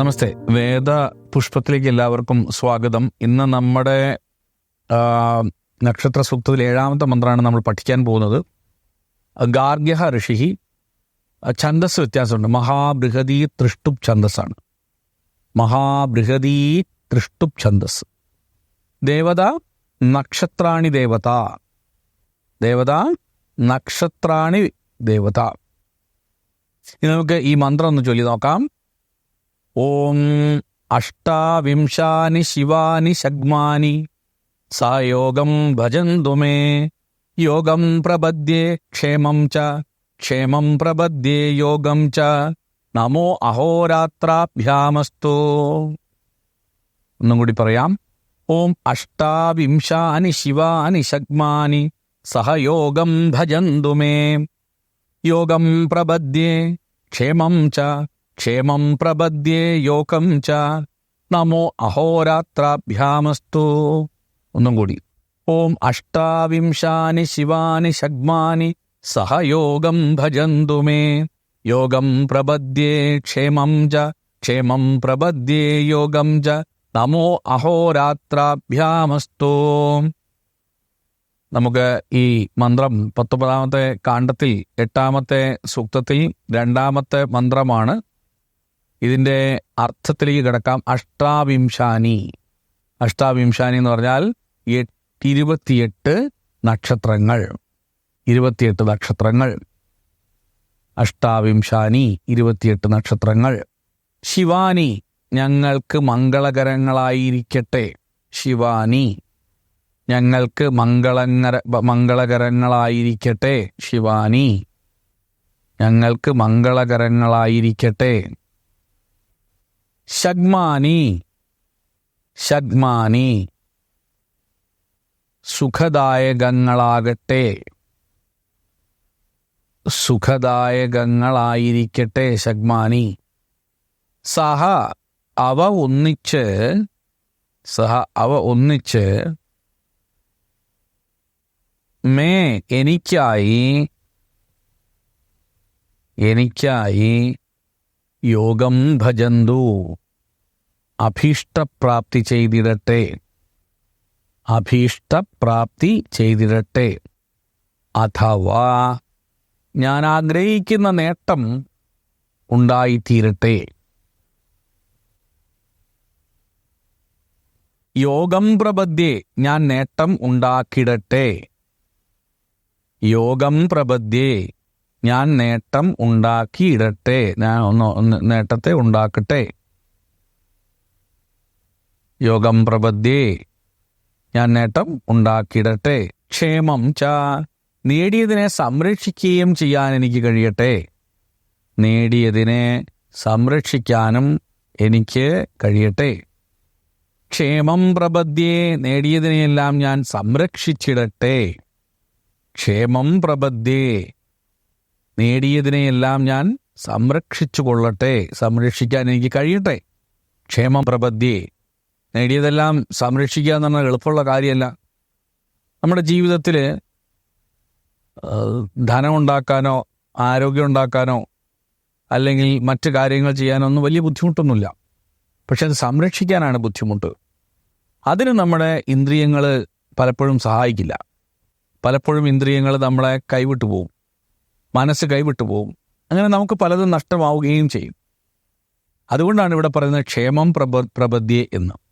നമസ്തേ. വേദ പുഷ്പത്തിലേക്ക് എല്ലാവർക്കും സ്വാഗതം. ഇന്ന് നമ്മുടെ നക്ഷത്ര സൂക്തത്തിൽ ഏഴാമത്തെ മന്ത്രമാണ് നമ്മൾ പഠിക്കാൻ പോകുന്നത്. ഗാർഗ്യഹ ഋഷിഹി ഛന്ദസ് വ്യത്യാസമുണ്ട്. മഹാബൃഹതി തൃഷ്ടുപ് ഛന്ദസ്സാണ്. മഹാബൃഹതി തൃഷ്ടുപ് ഛന്ദസ് ദേവത നക്ഷത്രാണി ദേവത. ദേവത നക്ഷത്രാണി ദേവത. ഇനി നമുക്ക് ഈ മന്ത്രം ഒന്ന് ചൊല്ലി നോക്കാം. ഓം അഷ്ടാവിംശാനി ശിവാനി ശഗ്മാനി സായോഗം ഭജന്തു മേ യോഗം പ്രപദ്യേ ക്ഷേമം ച ക്ഷേമം പ്രപദ്യേ യോഗം ച നമോ അഹോരാത്രാഭ്യാമസ്തു ഒന്നും കൂടി പറയാം. ഓം അഷ്ടാവിംശാനി ശിവാനി ശഗ്മാനി സഹയോഗം ഭജന്തു മേ. യോഗം പ്രപദ്യേ ക്ഷേമം ച ക്ഷേമം പ്രപദ്യേ യോഗം ച. നമോ അഹോരാത്രാഭ്യാമസ്തു. ഒന്നും കൂടി. ഓം അഷ്ടാവിംശാനി ശിവാനി ശഗ്മാനി സഹയോഗം ഭജന്തു മേ. യോഗം പ്രപദ്യേ ക്ഷേമം ച. ക്ഷേമം പ്രപദ്യേ യോഗം ച. നമോ അഹോരാത്രാഭ്യാമസ്തു. നമുക്ക് ഈ മന്ത്രം പത്തൊമ്പതാമത്തെ കാണ്ഡത്തിൽ എട്ടാമത്തെ സൂക്തത്തിൽ രണ്ടാമത്തെ മന്ത്രമാണ് ഇതിന്റെ അർത്ഥത്തിലേക്ക് കിടക്കാം. അഷ്ടാവിംശാനി. അഷ്ടാവിംശാനി എന്ന് പറഞ്ഞാൽ ഇരുപത്തിയെട്ട് നക്ഷത്രങ്ങൾ. ഇരുപത്തിയെട്ട് നക്ഷത്രങ്ങൾ. അഷ്ടാവിംശാനി ഇരുപത്തിയെട്ട് നക്ഷത്രങ്ങൾ. ശിവാനി ഞങ്ങൾക്ക് മംഗളകരങ്ങളായിരിക്കട്ടെ. ശിവാനി ഞങ്ങൾക്ക് മംഗളങ്ങര മംഗളകരങ്ങളായിരിക്കട്ടെ. ശിവാനി ഞങ്ങൾക്ക് മംഗളകരങ്ങളായിരിക്കട്ടെ. ശഗ്മാനി ശഗ്മാനി സുഖദായകങ്ങളാകട്ടെ. സുഖദായകങ്ങളായിരിക്കട്ടെ ശഗ്മാനി സഹ അവ ഒന്നിച്ച് സഹ അവ ഒന്നിച്ച് മേ എനിക്കായി എനിക്കായി യോഗം ഭജന്തു. അഭീഷ്ടപ്രാപ്തി ചെയ്തിടട്ടെ. അഭീഷ്ടപ്രാപ്തി ചെയ്തിടട്ടെ. അഥവാ ഞാൻ ആഗ്രഹിക്കുന്ന നേട്ടം ഉണ്ടായിത്തീരട്ടെ. യോഗം പ്രപദ്യേ ഞാൻ നേട്ടം ഉണ്ടാക്കിടട്ടെ. യോഗം പ്രപദ്യേ ഞാൻ നേട്ടം ഉണ്ടാക്കിയിടട്ടെ. ഞാൻ ഒന്ന് നേട്ടത്തെ ഉണ്ടാക്കട്ടെ. യോഗം പ്രപദ്യേ ഞാൻ നേട്ടം ഉണ്ടാക്കിയിടട്ടെ ക്ഷേമം ച. നേടിയതിനെ സംരക്ഷിക്കുകയും ചെയ്യാൻ എനിക്ക് കഴിയട്ടെ. നേടിയതിനെ സംരക്ഷിക്കാനും എനിക്ക് കഴിയട്ടെ. ക്ഷേമം പ്രപദ്യേ നേടിയതിനെയെല്ലാം ഞാൻ സംരക്ഷിച്ചിടട്ടെ. ക്ഷേമം പ്രപദ്യേ നേടിയതിനെയെല്ലാം ഞാൻ സംരക്ഷിച്ചു കൊള്ളട്ടെ സംരക്ഷിക്കാൻ എനിക്ക് കഴിയട്ടെ. ക്ഷേമം പ്രപദ്യേ നേടിയതെല്ലാം സംരക്ഷിക്കുക എന്ന് പറഞ്ഞാൽ എളുപ്പമുള്ള കാര്യമല്ല. നമ്മുടെ ജീവിതത്തിൽ ധനം ഉണ്ടാക്കാനോ ആരോഗ്യം ഉണ്ടാക്കാനോ അല്ലെങ്കിൽ മറ്റ് കാര്യങ്ങൾ ചെയ്യാനോ ഒന്നും വലിയ ബുദ്ധിമുട്ടൊന്നുമില്ല. പക്ഷെ അത് സംരക്ഷിക്കാനാണ് ബുദ്ധിമുട്ട്. അതിന് നമ്മുടെ ഇന്ദ്രിയങ്ങൾ പലപ്പോഴും സഹായിക്കില്ല. പലപ്പോഴും ഇന്ദ്രിയങ്ങൾ നമ്മളെ കൈവിട്ടു പോവും. മനസ്സ് കൈവിട്ടു പോവും. അങ്ങനെ നമുക്ക് പലതും നഷ്ടമാവുകയും ചെയ്യും. അതുകൊണ്ടാണ് ഇവിടെ പറയുന്നത് ക്ഷേമം പ്രബ എന്ന്.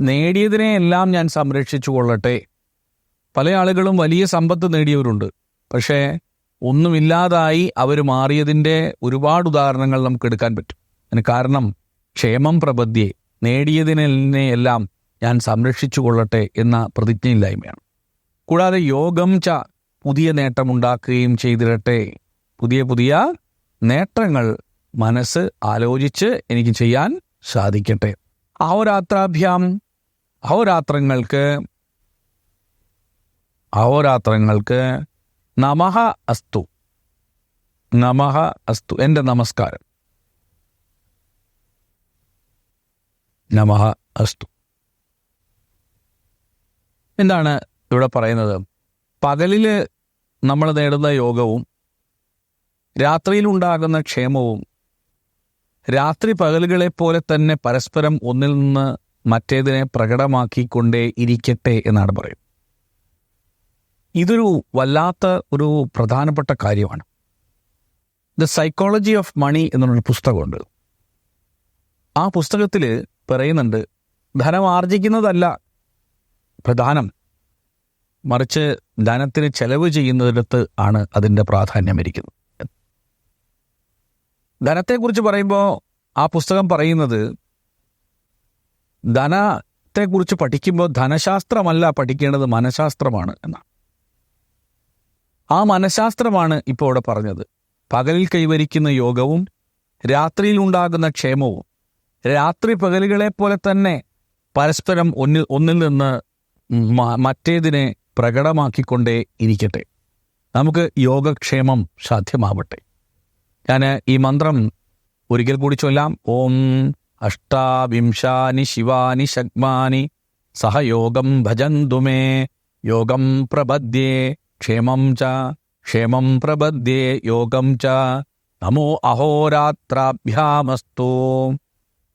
നേടിയതിനെ എല്ലാം ഞാൻ സംരക്ഷിച്ചു കൊള്ളട്ടെ. പല ആളുകളും വലിയ സമ്പത്ത് നേടിയവരുണ്ട്. പക്ഷേ ഒന്നുമില്ലാതായി അവർ മാറിയതിന്റെ ഒരുപാട് ഉദാഹരണങ്ങൾ നമുക്ക് എടുക്കാൻ പറ്റും. അതിന് കാരണം ക്ഷേമം പ്രബദ്ധ്യെ നേടിയതിനെ എല്ലാം ഞാൻ സംരക്ഷിച്ചു കൊള്ളട്ടെ എന്ന പ്രതിജ്ഞയില്ലായ്മയാണ്. കൂടാതെ യോഗം ച പുതിയ നേട്ടമുണ്ടാക്കുകയും ചെയ്തിരട്ടെ. പുതിയ പുതിയ നേട്ടങ്ങൾ മനസ്സ് ആലോചിച്ച് എനിക്ക് ചെയ്യാൻ സാധിക്കട്ടെ. അഹോരാത്രാഭ്യാം അഹോരാത്രങ്ങൾക്ക് അഹോരാത്രങ്ങൾക്ക് നമഹ അസ്തു. നമഹ അസ്തു. എന്റെ നമസ്കാരം. നമഹ അസ്തു. എന്താണ് ഇവിടെ പറയുന്നത്? പകലിൽ നമ്മൾ നേടുന്ന യോഗവും രാത്രിയിലുണ്ടാകുന്ന ക്ഷേമവും രാത്രി പകലുകളെ പോലെ തന്നെ പരസ്പരം ഒന്നിൽ നിന്ന് മറ്റേതിനെ പ്രകടമാക്കിക്കൊണ്ടേ ഇരിക്കട്ടെ എന്നാണ് പറയുന്നത്. ഇതൊരു വല്ലാത്ത ഒരു പ്രധാനപ്പെട്ട കാര്യമാണ്. ദ സൈക്കോളജി ഓഫ് മണി എന്നുള്ളൊരു പുസ്തകമുണ്ട്. ആ പുസ്തകത്തിൽ പറയുന്നുണ്ട് ധനം ആർജിക്കുന്നതല്ല പ്രധാനം. മറിച്ച് ധനത്തിന് ചെലവ് ചെയ്യുന്നതിനടുത്ത് ആണ് അതിന്റെ പ്രാധാന്യം ഇരിക്കുന്നത്. ധനത്തെക്കുറിച്ച് പറയുമ്പോൾ ആ പുസ്തകം പറയുന്നത് ധനത്തെക്കുറിച്ച് പഠിക്കുമ്പോൾ ധനശാസ്ത്രമല്ല പഠിക്കേണ്ടത് മനഃശാസ്ത്രമാണ് എന്നാണ്. ആ മനഃശാസ്ത്രമാണ് ഇപ്പോൾ ഇവിടെ പറഞ്ഞത്. പകലിൽ കൈവരിക്കുന്ന യോഗവും രാത്രിയിൽ ഉണ്ടാകുന്ന ക്ഷേമവും രാത്രി പകലുകളെ പോലെ തന്നെ പരസ്പരം ഒന്നിൽ ഒന്നിൽ നിന്ന് മറ്റേതിനെ പ്രകടമാക്കിക്കൊണ്ടേ ഇരിക്കട്ടെ. നമുക്ക് യോഗക്ഷേമം സാധ്യമാവട്ടെ. ഞാൻ ഈ മന്ത്രം ഒരിക്കൽ കൂടി ചൊല്ലാം. ഓം അഷ്ടാവിംശാനി ശിവാനി ശഗ്മാനി സഹയോഗം ഭജന്തുമേ യോഗം പ്രപദ്യേ ക്ഷേമം ച. ക്ഷേമം പ്രപദ്യേ യോഗം ച. നമോ അഹോരാത്രാഭ്യാമസ്തോ.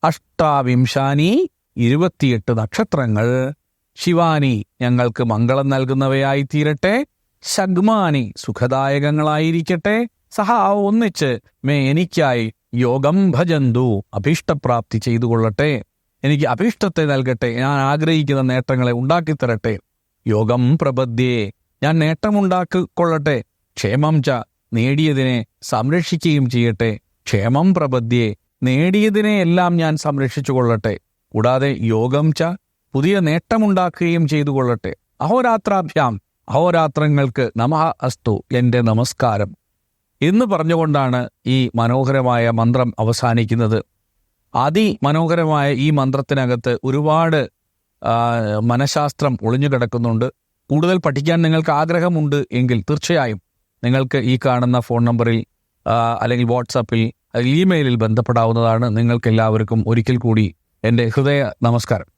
അഷ്ടാവിംശാനി ഇരുപത്തിയെട്ട് നക്ഷത്രങ്ങൾ. ശിവാനി ഞങ്ങൾക്ക് മംഗളം നൽകുന്നവയായി തീരട്ടെ ശഗ്മാനി സുഖദായകങ്ങളായിരിക്കട്ടെ. സഹ ഒന്നിച്ച് മേ എനിക്കായി യോഗം ഭജന്തു അഭീഷ്ടപ്രാപ്തി ചെയ്തു കൊള്ളട്ടെ എനിക്ക് അഭീഷ്ടത്തെ നൽകട്ടെ. ഞാൻ ആഗ്രഹിക്കുന്ന നേട്ടങ്ങളെ ഉണ്ടാക്കിത്തരട്ടെ. യോഗം പ്രപദ്യേ ഞാൻ നേട്ടമുണ്ടാക്കിക്കൊള്ളട്ടെ. ക്ഷേമം ച നേടിയതിനെ സംരക്ഷിക്കുകയും ചെയ്യട്ടെ. ക്ഷേമം പ്രപദ്യേ നേടിയതിനെ എല്ലാം ഞാൻ സംരക്ഷിച്ചു കൊള്ളട്ടെ കൂടാതെ യോഗം ച പുതിയ നേട്ടമുണ്ടാക്കുകയും ചെയ്തു കൊള്ളട്ടെ അഹോരാത്രാഭ്യാം അഹോരാത്രങ്ങൾക്ക് നമഃ അസ്തു. എന്റെ നമസ്കാരം. എന്ന് പറഞ്ഞുകൊണ്ടാണ് ഈ മനോഹരമായ മന്ത്രം അവസാനിക്കുന്നത്. അതിമനോഹരമായ ഈ മന്ത്രത്തിനകത്ത് ഒരുപാട് മനഃശാസ്ത്രം ഒളിഞ്ഞു കിടക്കുന്നുണ്ട്. കൂടുതൽ പഠിക്കാൻ നിങ്ങൾക്ക് ആഗ്രഹമുണ്ട് എങ്കിൽ തീർച്ചയായും നിങ്ങൾക്ക് ഈ കാണുന്ന ഫോൺ നമ്പറിൽ അല്ലെങ്കിൽ വാട്സാപ്പിൽ അല്ലെങ്കിൽ ഇമെയിലിൽ ബന്ധപ്പെടാവുന്നതാണ്. നിങ്ങൾക്ക് എല്ലാവർക്കും ഒരിക്കൽ കൂടി എന്റെ ഹൃദയ നമസ്കാരം.